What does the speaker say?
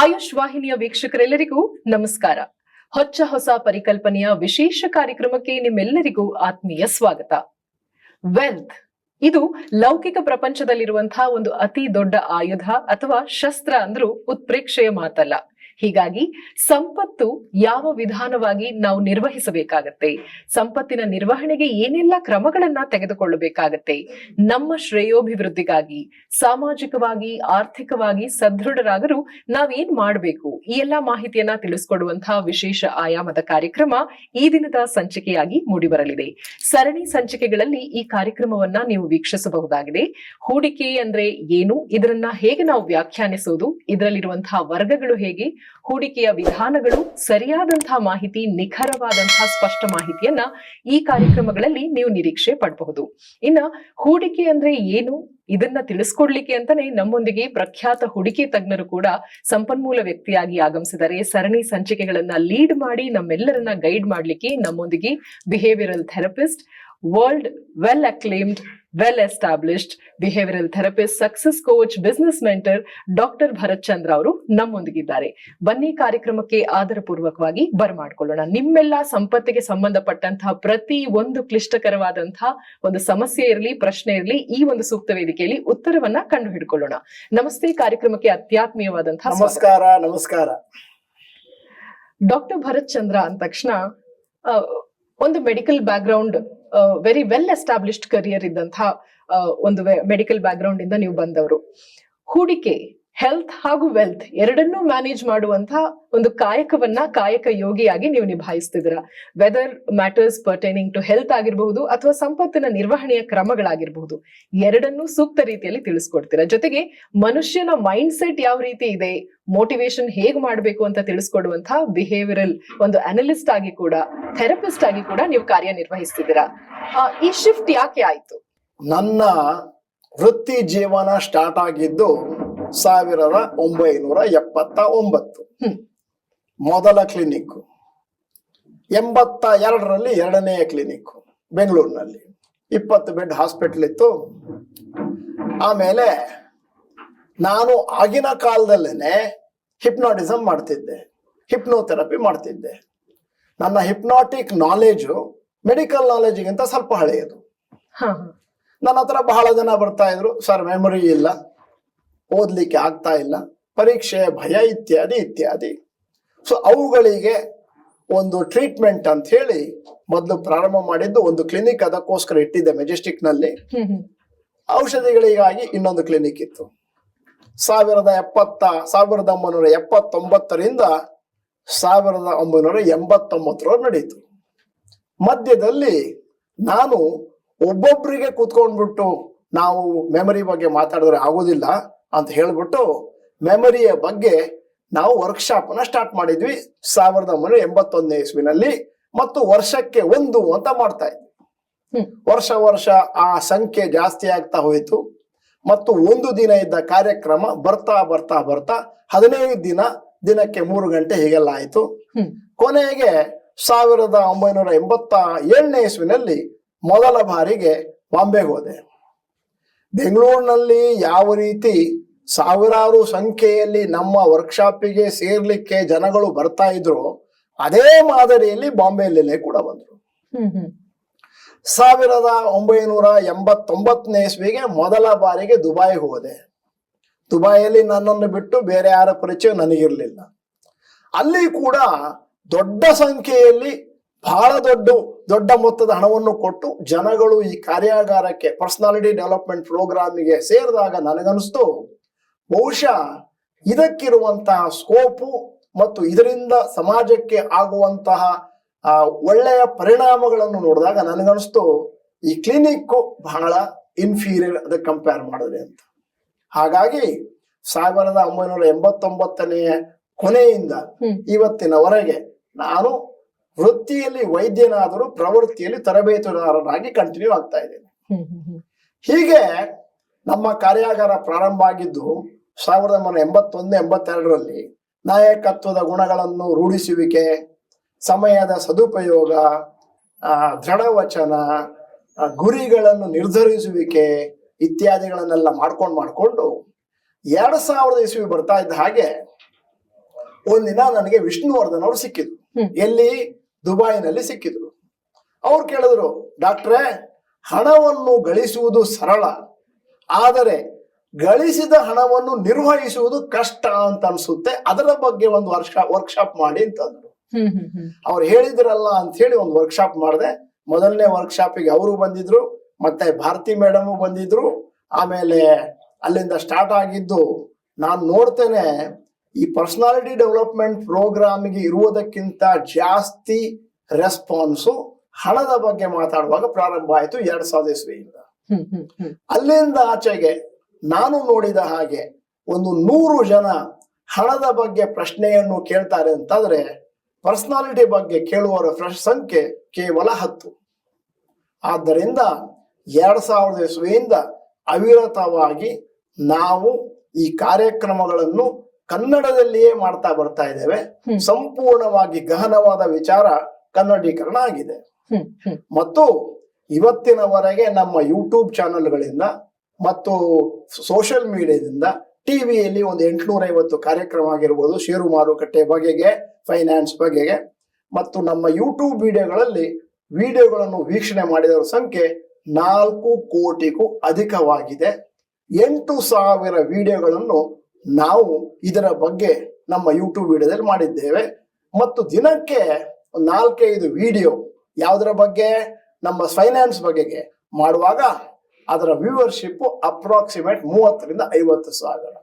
ಆಯುಷ್ ವಾಹಿನಿಯ ವೀಕ್ಷಕರೆಲ್ಲರಿಗೂ ನಮಸ್ಕಾರ. ಹೊಚ್ಚ ಹೊಸ ಪರಿಕಲ್ಪನೆಯ ವಿಶೇಷ ಕಾರ್ಯಕ್ರಮಕ್ಕೆ ನಿಮ್ಮೆಲ್ಲರಿಗೂ ಆತ್ಮೀಯ ಸ್ವಾಗತ. ವೆಲ್ತ್. ಇದು ಲೌಕಿಕ ಪ್ರಪಂಚದಲ್ಲಿರುವಂತಹ ಒಂದು ಅತಿ ದೊಡ್ಡ ಆಯುಧ ಅಥವಾ ಶಸ್ತ್ರ ಅಂದ್ರೂ ಉತ್ಪ್ರೇಕ್ಷೆಯ ಮಾತಲ್ಲ. ಹೀಗಾಗಿ ಸಂಪತ್ತು ಯಾವ ವಿಧಾನವಾಗಿ ನಾವು ನಿರ್ವಹಿಸಬೇಕಾಗತ್ತೆ? ಸಂಪತ್ತಿನ ನಿರ್ವಹಣೆಗೆ ಏನೆಲ್ಲ ಕ್ರಮಗಳನ್ನ ತೆಗೆದುಕೊಳ್ಳಬೇಕಾಗತ್ತೆ? ನಮ್ಮ ಶ್ರೇಯೋಭಿವೃದ್ಧಿಗಾಗಿ, ಸಾಮಾಜಿಕವಾಗಿ, ಆರ್ಥಿಕವಾಗಿ ಸದೃಢರಾಗಲು ನಾವೇನ್ ಮಾಡಬೇಕು? ಈ ಎಲ್ಲಾ ಮಾಹಿತಿಯನ್ನ ತಿಳಿಸ್ಕೊಡುವಂತಹ ವಿಶೇಷ ಆಯಾಮದ ಕಾರ್ಯಕ್ರಮ ಈ ದಿನದ ಸಂಚಿಕೆಯಾಗಿ ಮೂಡಿಬರಲಿದೆ. ಸರಣಿ ಸಂಚಿಕೆಗಳಲ್ಲಿ ಈ ಕಾರ್ಯಕ್ರಮವನ್ನ ನೀವು ವೀಕ್ಷಿಸಬಹುದಾಗಿದೆ. ಹೂಡಿಕೆ ಅಂದ್ರೆ ಏನು? ಇದರನ್ನ ಹೇಗೆ ನಾವು ವ್ಯಾಖ್ಯಾನಿಸೋದು? ಇದರಲ್ಲಿರುವಂತಹ ವರ್ಗಗಳು ಹೇಗೆ? ಹೂಡಿಕೆಯ ವಿಧಾನಗಳು ಸರಿಯಾದಂತಹ ಮಾಹಿತಿ, ನಿಖರವಾದಂತಹ ಸ್ಪಷ್ಟ ಮಾಹಿತಿಯನ್ನ ಈ ಕಾರ್ಯಕ್ರಮಗಳಲ್ಲಿ ನೀವು ನಿರೀಕ್ಷೆ ಪಡಬಹುದು. ಇನ್ನ ಹೂಡಿಕೆ ಅಂದ್ರೆ ಏನು? ಇದನ್ನ ತಿಳಿಸ್ಕೊಡ್ಲಿಕ್ಕೆ ಅಂತಾನೆ ನಮ್ಮೊಂದಿಗೆ ಪ್ರಖ್ಯಾತ ಹೂಡಿಕೆ ತಜ್ಞರು ಕೂಡ ಸಂಪನ್ಮೂಲ ವ್ಯಕ್ತಿಯಾಗಿ ಆಗಮಿಸಿದ್ದಾರೆ. ಸರಣಿ ಸಂಚಿಕೆಗಳನ್ನ ಲೀಡ್ ಮಾಡಿ ನಮ್ಮೆಲ್ಲರನ್ನ ಗೈಡ್ ಮಾಡ್ಲಿಕ್ಕೆ ನಮ್ಮೊಂದಿಗೆ behavioural therapist world well acclaimed well established behavioural therapist success coach business mentor doctor Bharat Chandra ಅವರು ನಮ್ಮೊಂದಿಗಿದ್ದಾರೆ. ಬನ್ನಿ ಕಾರ್ಯಕ್ರಮಕ್ಕೆ ಆದರಪೂರ್ವಕವಾಗಿ ಬರಮಾಡ್ಕೊಳ್ಳೋಣ. ನಿಮ್ಮೆಲ್ಲ ಸಂಪತ್ತಿಗೆ ಸಂಬಂಧಪಟ್ಟಂತಹ ಪ್ರತಿ ಒಂದು ಕ್ಲಿಷ್ಟಕರವಾದಂತಹ ಒಂದು ಸಮಸ್ಯೆ ಇರಲಿ ಪ್ರಶ್ನೆ ಇರಲಿ ಈ ಒಂದು ಸೂಕ್ತ ವೇದಿಕೆಯಲ್ಲಿ ಉತ್ತರವನ್ನ ಕಂಡು ಹಿಡ್ಕೊಳ್ಳೋಣ ನಮಸ್ತೆ ಕಾರ್ಯಕ್ರಮಕ್ಕೆ ಅತ್ಯಾತ್ಮೀಯವಾದಂತಹ. ನಮಸ್ಕಾರ ನಮಸ್ಕಾರ. ಡಾಕ್ಟರ್ ಭರತ್ ಚಂದ್ರ ಅಂದ ತಕ್ಷಣ ಒಂದು medical background very well established career ಇದ್ದಂತಹ ಒಂದು ಮೆಡಿಕಲ್ ಬ್ಯಾಕ್ಗ್ರೌಂಡ್ ಇಂದ ನೀವು ಬಂದವರು. ಹೂಡಿಕೆ ಹೆಲ್ತ್ ಹಾಗೂ ವೆಲ್ತ್ ಎರಡನ್ನೂ ಮ್ಯಾನೇಜ್ ಮಾಡುವಂತಹ ಒಂದು ಕಾಯಕವನ್ನ ಕಾಯಕ ಯೋಗಿಯಾಗಿ ನೀವು ನಿಭಾಯಿಸ್ತಿದ್ದೀರಾ. Whether matters pertaining to health ಆಗಿರಬಹುದು ಅಥವಾ ಸಂಪತ್ತಿನ ನಿರ್ವಹಣೆಯ ಕ್ರಮಗಳಾಗಿರಬಹುದು. ಎರಡನ್ನೂ ಸೂಕ್ತ ರೀತಿಯಲ್ಲಿ ತಿಳಿಸ್ಕೊಡ್ತೀರಾ. ಜೊತೆಗೆ ಮನುಷ್ಯನ ಮೈಂಡ್ ಸೆಟ್ ಯಾವ ರೀತಿ ಇದೆ ಮೋಟಿವೇಶನ್ ಹೇಗ್ ಮಾಡಬೇಕು ಅಂತ ತಿಳಿಸ್ಕೊಡುವಂತಹ ಬಿಹೇವಿಯರಲ್ ಒಂದು ಅನಲಿಸ್ಟ್ ಆಗಿ ಕೂಡ ಥೆರಪಿಸ್ಟ್ ಆಗಿ ಕೂಡ ನೀವು ಕಾರ್ಯನಿರ್ವಹಿಸ್ತಿದ್ದೀರಾ. ಈ ಶಿಫ್ಟ್ ಯಾಕೆ ಆಯ್ತು? ನನ್ನ ವೃತ್ತಿ ಜೀವನ ಸ್ಟಾರ್ಟ್ ಆಗಿದ್ದು ಸಾವಿರದ ಒಂಬೈನೂರ ಎಪ್ಪತ್ತ ಒಂಬತ್ತು. ಮೊದಲ ಕ್ಲಿನಿಕ್ ಎಂಬತ್ತ ಎರಡರಲ್ಲಿ ಎರಡನೆಯ ಕ್ಲಿನಿಕ್ ಬೆಂಗಳೂರಿನಲ್ಲಿ. ಇಪ್ಪತ್ತು ಬೆಡ್ ಹಾಸ್ಪಿಟಲ್ ಇತ್ತು. ಆಮೇಲೆ ನಾನು ಆಗಿನ ಕಾಲದಲ್ಲೇನೆ ಹಿಪ್ನಾಟಿಸಮ್ ಮಾಡ್ತಿದ್ದೆ. ಹಿಪ್ನೋಥೆರಪಿ ಮಾಡ್ತಿದ್ದೆ. ನನ್ನ ಹಿಪ್ನಾಟಿಕ್ ನಾಲೆಜು ಮೆಡಿಕಲ್ ನಾಲೆಜ್ಗಿಂತ ಸ್ವಲ್ಪ ಹಳೆಯದು. ನನ್ನ ಹತ್ರ ಬಹಳ ಜನ ಬರ್ತಾ ಇದ್ರು. ಸರ್ ಮೆಮೊರಿ ಇಲ್ಲ. ಓದ್ಲಿಕ್ಕೆ ಆಗ್ತಾ ಇಲ್ಲ ಪರೀಕ್ಷೆ ಭಯ ಇತ್ಯಾದಿ ಇತ್ಯಾದಿ. ಸೊ ಅವುಗಳಿಗೆ ಒಂದು ಟ್ರೀಟ್ಮೆಂಟ್ ಅಂತ ಹೇಳಿ ಮೊದಲು ಪ್ರಾರಂಭ ಮಾಡಿದ್ದು ಒಂದು ಕ್ಲಿನಿಕ್ ಅದಕ್ಕೋಸ್ಕರ ಇಟ್ಟಿದ್ದೆ ಮೆಜೆಸ್ಟಿಕ್ನಲ್ಲಿ. ಔಷಧಿಗಳಿಗಾಗಿ ಇನ್ನೊಂದು ಕ್ಲಿನಿಕ್ ಇತ್ತು. ಸಾವಿರದ ಎಪ್ಪತ್ತ ಸಾವಿರದ ಒಂಬೈನೂರ ಎಪ್ಪತ್ತೊಂಬತ್ತರಿಂದ ಸಾವಿರದ ಒಂಬೈನೂರ ಎಂಬತ್ತೊಂಬತ್ತರ ನಡೀತು ಮಧ್ಯದಲ್ಲಿ ನಾನು ಒಬ್ಬೊಬ್ಬರಿಗೆ ಕೂತ್ಕೊಂಡ್ಬಿಟ್ಟು ನಾವು ಮೆಮರಿ ಬಗ್ಗೆ ಮಾತಾಡಿದ್ರೆ ಆಗೋದಿಲ್ಲ. ಅಂತ ಹೇಳ್ಬಿಟ್ಟು ಮೆಮರಿಯ ಬಗ್ಗೆ ನಾವು ವರ್ಕ್ಶಾಪ್ ಅನ್ನ ಸ್ಟಾರ್ಟ್ ಮಾಡಿದ್ವಿ ಸಾವಿರದ ಒಂಬೈನೂರ ಎಂಬತ್ತೊಂದನೇ ಇಸ್ವಿನಲ್ಲಿ ಮತ್ತು ವರ್ಷಕ್ಕೆ ಒಂದು ಅಂತ ಮಾಡ್ತಾ ಇದ್ವಿ. ವರ್ಷ ವರ್ಷ ಆ ಸಂಖ್ಯೆ ಜಾಸ್ತಿ ಆಗ್ತಾ ಹೋಯಿತು ಮತ್ತು ಒಂದು ದಿನ ಇದ್ದ ಕಾರ್ಯಕ್ರಮ ಬರ್ತಾ ಬರ್ತಾ ಬರ್ತಾ ಹದಿನೈದು ದಿನ ದಿನಕ್ಕೆ ಮೂರು ಗಂಟೆ ಹೀಗೆಲ್ಲ ಆಯಿತು. ಕೊನೆಗೆ ಸಾವಿರದ ಒಂಬೈನೂರ ಎಂಬತ್ತ ಏಳನೇ ಇಸ್ವಿನಲ್ಲಿ ಮೊದಲ ಬಾರಿಗೆ ಬಾಂಬೆಗೆ ಹೋದೆ. ಬೆಂಗಳೂರಿನಲ್ಲಿ ಯಾವ ರೀತಿ ಸಾವಿರಾರು ಸಂಖ್ಯೆಯಲ್ಲಿ ನಮ್ಮ ವರ್ಕ್ಶಾಪಿಗೆ ಸೇರ್ಲಿಕ್ಕೆ ಜನಗಳು ಬರ್ತಾ ಇದ್ರು ಅದೇ ಮಾದರಿಯಲ್ಲಿ ಬಾಂಬೆಯಲ್ಲೇ ಕೂಡ ಬಂದ್ರು. ಸಾವಿರದ ಒಂಬೈನೂರ ಎಂಬತ್ತೊಂಬತ್ತನೇ ಇಸ್ವಿಗೆ ಮೊದಲ ಬಾರಿಗೆ ದುಬಾಯ್ ಹೋದೆ. ದುಬೈಯಲ್ಲಿ ನನ್ನನ್ನು ಬಿಟ್ಟು ಬೇರೆ ಯಾರ ಪರಿಚಯ ನನಗಿರಲಿಲ್ಲ. ಅಲ್ಲಿ ಕೂಡ ದೊಡ್ಡ ಸಂಖ್ಯೆಯಲ್ಲಿ ಬಹಳ ದೊಡ್ಡ ದೊಡ್ಡ ಮೊತ್ತದ ಹಣವನ್ನು ಕೊಟ್ಟು ಜನಗಳು ಈ ಕಾರ್ಯಾಗಾರಕ್ಕೆ ಪರ್ಸನಾಲಿಟಿ ಡೆವಲಪ್ಮೆಂಟ್ ಪ್ರೋಗ್ರಾಮಿಗೆ ಸೇರಿದಾಗ ನನಗನ್ನಿಸ್ತು ಬಹುಶಃ ಇದಕ್ಕಿರುವಂತಹ ಸ್ಕೋಪು ಮತ್ತು ಇದರಿಂದ ಸಮಾಜಕ್ಕೆ ಆಗುವಂತಹ ಆ ಒಳ್ಳೆಯ ಪರಿಣಾಮಗಳನ್ನು ನೋಡಿದಾಗ ನನಗನ್ನಿಸ್ತು ಈ ಕ್ಲಿನಿಕ್ ಬಹಳ ಇನ್ಫೀರಿಯರ್ ಅದಕ್ಕೆ ಕಂಪೇರ್ ಮಾಡಿದ್ರೆ ಅಂತ. ಹಾಗಾಗಿ ಸಾವಿರದ ಒಂಬೈನೂರ ಎಂಬತ್ತೊಂಬತ್ತನೆಯ ಕೊನೆಯಿಂದ ಇವತ್ತಿನವರೆಗೆ ನಾನು ವೃತ್ತಿಯಲ್ಲಿ ವೈದ್ಯನಾದರೂ ಪ್ರವೃತ್ತಿಯಲ್ಲಿ ತರಬೇತುದಾರರಾಗಿ ಕಂಟಿನ್ಯೂ ಆಗ್ತಾ ಇದ್ದೇನೆ. ಹೀಗೆ ನಮ್ಮ ಕಾರ್ಯಾಗಾರ ಪ್ರಾರಂಭ ಆಗಿದ್ದು ಸಾವಿರದ ಒಂಬೈನೂರ ಎಂಬತ್ತೊಂದು ಎಂಬತ್ತೆರಡರಲ್ಲಿ ನಾಯಕತ್ವದ ಗುಣಗಳನ್ನು ರೂಢಿಸುವಿಕೆ ಸಮಯದ ಸದುಪಯೋಗ ಆ, ದೃಢವಚನ ಗುರಿಗಳನ್ನು ನಿರ್ಧರಿಸುವಿಕೆ ಇತ್ಯಾದಿಗಳನ್ನೆಲ್ಲ ಮಾಡ್ಕೊಂಡು ಮಾಡಿಕೊಂಡು ಎರಡು ಸಾವಿರದ ಇಸ್ವಿ ಬರ್ತಾ ಇದ್ದ ಹಾಗೆ ಒಂದಿನ ನನಗೆ ವಿಷ್ಣುವರ್ಧನ್ ಅವರು ಸಿಕ್ಕಿದ್ರು. ಎಲ್ಲಿ ದುಬೈನಲ್ಲಿ ಸಿಕ್ಕಿದ್ರು. ಅವ್ರು ಕೇಳಿದ್ರು ಡಾಕ್ಟ್ರೇ ಹಣವನ್ನು ಗಳಿಸುವುದು ಸರಳ ಆದರೆ ಗಳಿಸಿದ ಹಣವನ್ನು ನಿರ್ವಹಿಸುವುದು ಕಷ್ಟ ಅಂತ ಅನ್ಸುತ್ತೆ ಅದರ ಬಗ್ಗೆ ಒಂದು ವರ್ಕ್ಶಾಪ್ ವರ್ಕ್ಶಾಪ್ ಮಾಡಿ ಅಂತಂದ್ರು. ಅವ್ರು ಹೇಳಿದ್ರಲ್ಲ ಅಂತ ಹೇಳಿ ಒಂದು ವರ್ಕ್ಶಾಪ್ ಮಾಡಿದೆ. ಮೊದಲನೇ ವರ್ಕ್ಶಾಪಿಗೆ ಅವರು ಬಂದಿದ್ರು ಮತ್ತೆ ಭಾರತಿ ಮೇಡಮ್ ಬಂದಿದ್ರು. ಆಮೇಲೆ ಅಲ್ಲಿಂದ ಸ್ಟಾರ್ಟ್ ಆಗಿದ್ದು ನಾನು ನೋಡ್ತೇನೆ ಈ ಪರ್ಸನಾಲಿಟಿ ಡೆವಲಪ್ಮೆಂಟ್ ಪ್ರೋಗ್ರಾಮ್ಗೆ ಇರುವುದಕ್ಕಿಂತ ಜಾಸ್ತಿ ರೆಸ್ಪಾನ್ಸು ಹಣದ ಬಗ್ಗೆ ಮಾತಾಡುವಾಗ ಪ್ರಾರಂಭ ಆಯಿತು ಎರಡ್ ಸಾವಿರದ ಇಸ್ವಿಯಿಂದ. ಅಲ್ಲಿಂದ ಆಚೆಗೆ ನಾನು ನೋಡಿದ ಹಾಗೆ ಒಂದು ನೂರು ಜನ ಹಣದ ಬಗ್ಗೆ ಪ್ರಶ್ನೆಯನ್ನು ಕೇಳ್ತಾರೆ ಅಂತಂದ್ರೆ ಪರ್ಸನಾಲಿಟಿ ಬಗ್ಗೆ ಕೇಳುವವರ ಫ್ರೆಶ್ ಸಂಖ್ಯೆ ಕೇವಲ ಹತ್ತು. ಆದ್ದರಿಂದ ಎರಡ್ ಸಾವಿರದ ಇಸ್ವಿಯಿಂದ ಅವಿರತವಾಗಿ ನಾವು ಈ ಕಾರ್ಯಕ್ರಮಗಳನ್ನು ಕನ್ನಡದಲ್ಲಿಯೇ ಮಾಡ್ತಾ ಬರ್ತಾ ಇದ್ದೇವೆ. ಸಂಪೂರ್ಣವಾಗಿ ಗಹನವಾದ ವಿಚಾರ ಕನ್ನಡೀಕರಣ ಆಗಿದೆ. ಮತ್ತು ಇವತ್ತಿನವರೆಗೆ ನಮ್ಮ ಯೂಟ್ಯೂಬ್ ಚಾನೆಲ್ಗಳಿಂದ ಮತ್ತು ಸೋಷಿಯಲ್ ಮೀಡಿಯಾದಿಂದ ಟಿವಿಯಲ್ಲಿ ಒಂದು ಎಂಟುನೂರ ಐವತ್ತು ಕಾರ್ಯಕ್ರಮ ಆಗಿರ್ಬೋದು. ಷೇರು ಮಾರುಕಟ್ಟೆ ಬಗೆಗೆ ಫೈನಾನ್ಸ್ ಬಗೆಗೆ. ಮತ್ತು ನಮ್ಮ ಯೂಟ್ಯೂಬ್ ವಿಡಿಯೋಗಳಲ್ಲಿ ವಿಡಿಯೋಗಳನ್ನು ವೀಕ್ಷಣೆ ಮಾಡಿದವರ ಸಂಖ್ಯೆ ನಾಲ್ಕು ಕೋಟಿಗೂ ಅಧಿಕವಾಗಿದೆ. ಎಂಟು ಸಾವಿರ ವಿಡಿಯೋಗಳನ್ನು ನಾವು ಇದರ ಬಗ್ಗೆ ನಮ್ಮ ಯೂಟ್ಯೂಬ್ ವಿಡಿಯೋದಲ್ಲಿ ಮಾಡಿದ್ದೇವೆ. ಮತ್ತು ದಿನಕ್ಕೆ ನಾಲ್ಕೈದು ವಿಡಿಯೋ ಯಾವುದರ ಬಗ್ಗೆ? ನಮ್ಮ ಫೈನಾನ್ಸ್ ಬಗೆಗೆ ಮಾಡುವಾಗ ಅದರ ವ್ಯೂವರ್ಶಿಪ್ ಅಪ್ರಾಕ್ಸಿಮೇಟ್ ಮೂವತ್ತರಿಂದ ಐವತ್ತು ಸಾವಿರ.